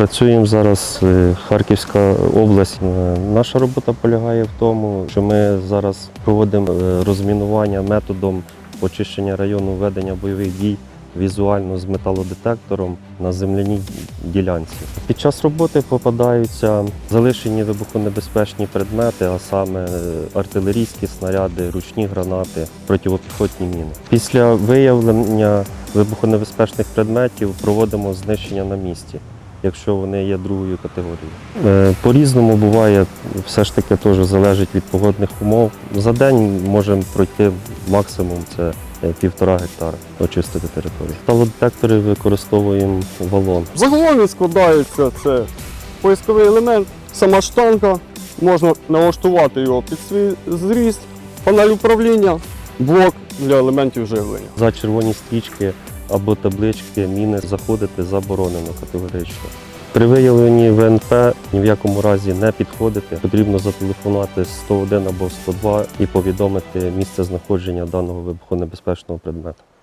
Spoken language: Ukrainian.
Працюємо зараз е, Харківська область. Е, Наша робота полягає в тому, що ми зараз проводимо е, розмінування методом очищення району ведення бойових дій візуально з металодетектором на земляній ділянці. Під час роботи попадаються залишені вибухонебезпечні предмети, а саме артилерійські снаряди, ручні гранати, противопіхотні міни. Після виявлення вибухонебезпечних предметів проводимо знищення на місці. Якщо вони є другою категорією. Е, По-різному буває, все ж таки теж залежить від погодних умов. За день можемо пройти максимум це е, півтора гектара, очистити територію. Талодетектори використовуємо валон. Загалом він складається це поисковий елемент, сама штанга, можна налаштувати його під свій зріст, панель управління, блок для елементів живлення. За червоні стрічки або таблички міни заходити заборонено категорично. При виявленні ВНП ні в якому разі не підходити. Потрібно зателефонувати 101 або 102 і повідомити місце знаходження даного вибухонебезпечного предмету.